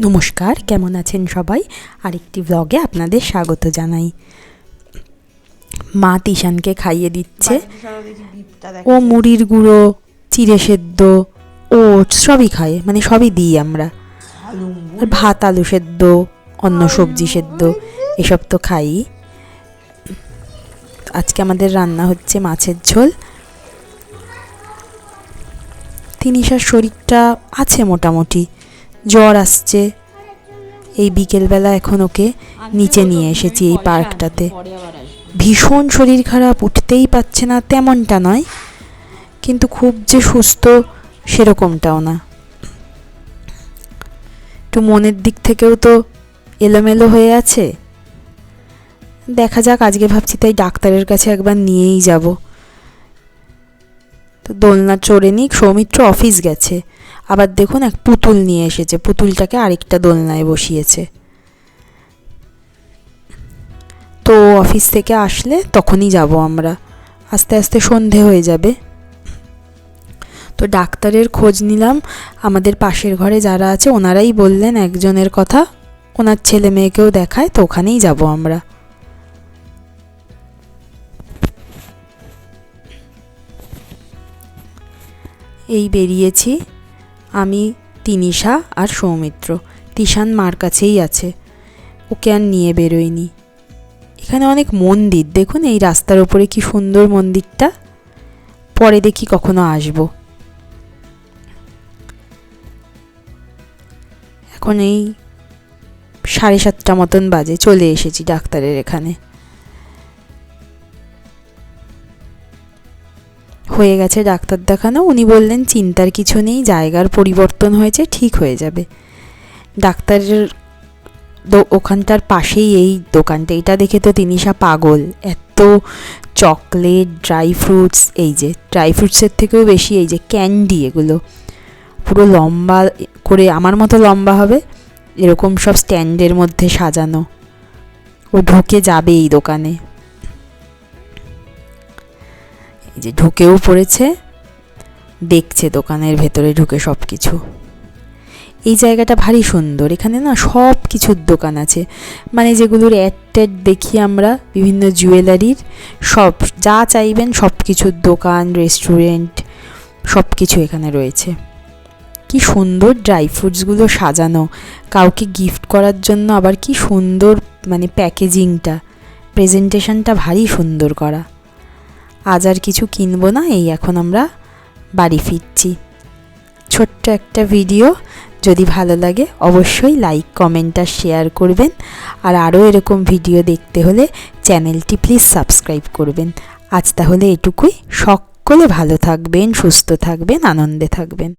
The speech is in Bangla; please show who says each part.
Speaker 1: নমস্কার কেমন আছেন সবাই? আরেকটি ব্লগে আপনাদের স্বাগত জানাই। মা তিশানকে খাইয়ে দিচ্ছে। ও মুড়ির গুঁড়ো চিড়ে সেদ্ধ ওটস সবই খায় মানে সবই দিই আমরা। আর ভাত আলু সেদ্ধ অন্য সবজি সেদ্ধ এসব তো খাই। আজকে আমাদের রান্না হচ্ছে মাছের ঝোল। তিনিশার শরীরটা আছে মোটামুটি। জ্বর আসছে। এই বিকেলবেলা এখন ওকে নিচে নিয়ে এসেছি এই পার্কটাতে। ভীষণ শরীর খারাপ, উঠতেই পারছে না, তেমনটা নয়। কিন্তু খুব যে সুস্থ, সেরকমটাও না। একটু মনের দিক থেকেও তো এলোমেলো হয়ে আছে। দেখা যাক, আজকে ভাবছি তাই ডাক্তারের কাছে একবার নিয়েই যাব। দোলনা চড়ে নিক, সৌমিত্র অফিস গেছে। আবার দেখুন এক পুতুল নিয়ে এসেছে, পুতুলটাকে আরেকটা দোলনায় বসিয়েছে। তো অফিস থেকে আসলে তখনই যাব আমরা। আস্তে আস্তে সন্ধে হয়ে যাবে। তো ডাক্তারের খোঁজ নিলাম। আমাদের পাশের ঘরে যারা আছে, ওনারাই বললেন একজনের কথা। ওনার ছেলে মেয়েকেও দেখায়, তো ওখানেই যাব আমরা। এই বেরিয়েছি। আমি তিনিশা আর সৌমিত্র। তিশান মার কাছেই আছে। ওকে আর নিয়ে বেরোয়নি। এখানে অনেক মন্দির। দেখুন এই রাস্তার ওপরে কি সুন্দর মন্দিরটা। পরে দেখি কখনো আসব। এখন এই সাড়ে সাতটা মতন বাজে। চলে এসেছি ডাক্তারের এখানে। হয়ে গেছে ডাক্তার দেখানো। উনি বললেন, চিন্তার কিছু নেই, জায়গার পরিবর্তন হয়েছে, ঠিক হয়ে যাবে। ডাক্তারের ওখানটার পাশেই এই দোকানটা, এটা দেখে তো তিনিশা পাগল। এত চকলেট, ড্রাই ফ্রুটস, এই যে, ড্রাই ফ্রুটসের থেকেও বেশি এই যে ক্যান্ডি এগুলো। পুরো লম্বা করে, আমার মতো লম্বা হবে, এরকম সব স্ট্যান্ডের মধ্যে সাজানো। ও ঢুকে যাবে এই দোকানে। যে ঢুকেও পড়েছে, দেখছে দোকানের ভেতরে ঢুকে সব কিছু এই জায়গাটা ভারী সুন্দর, এখানে না সব কিছুর দোকান আছে। মানে যেগুলোর অ্যাড ট্যাড দেখি আমরা, বিভিন্ন জুয়েলারির সব, যা চাইবেন সব কিছুর দোকান রেস্টুরেন্ট সব কিছু এখানে রয়েছে। কি সুন্দর ড্রাই ফ্রুটসগুলো সাজানো। কাউকে গিফট করার জন্য আবার কি সুন্দর মানে প্যাকেজিংটা প্রেজেন্টেশনটা ভারী সুন্দর করা। আজ আর কিছু কিনবো না, এই এখন আমরা বাড়ি ফিরছি। ছোট্ট একটা ভিডিও, যদি ভালো লাগে অবশ্যই লাইক, কমেন্ট আর শেয়ার করবেন। আর আরও এরকম ভিডিও দেখতে হলে চ্যানেলটি প্লিজ সাবস্ক্রাইব করবেন। আজ তাহলে এটুকুই, সকলে ভালো থাকবেন, সুস্থ থাকবেন, আনন্দে থাকবেন।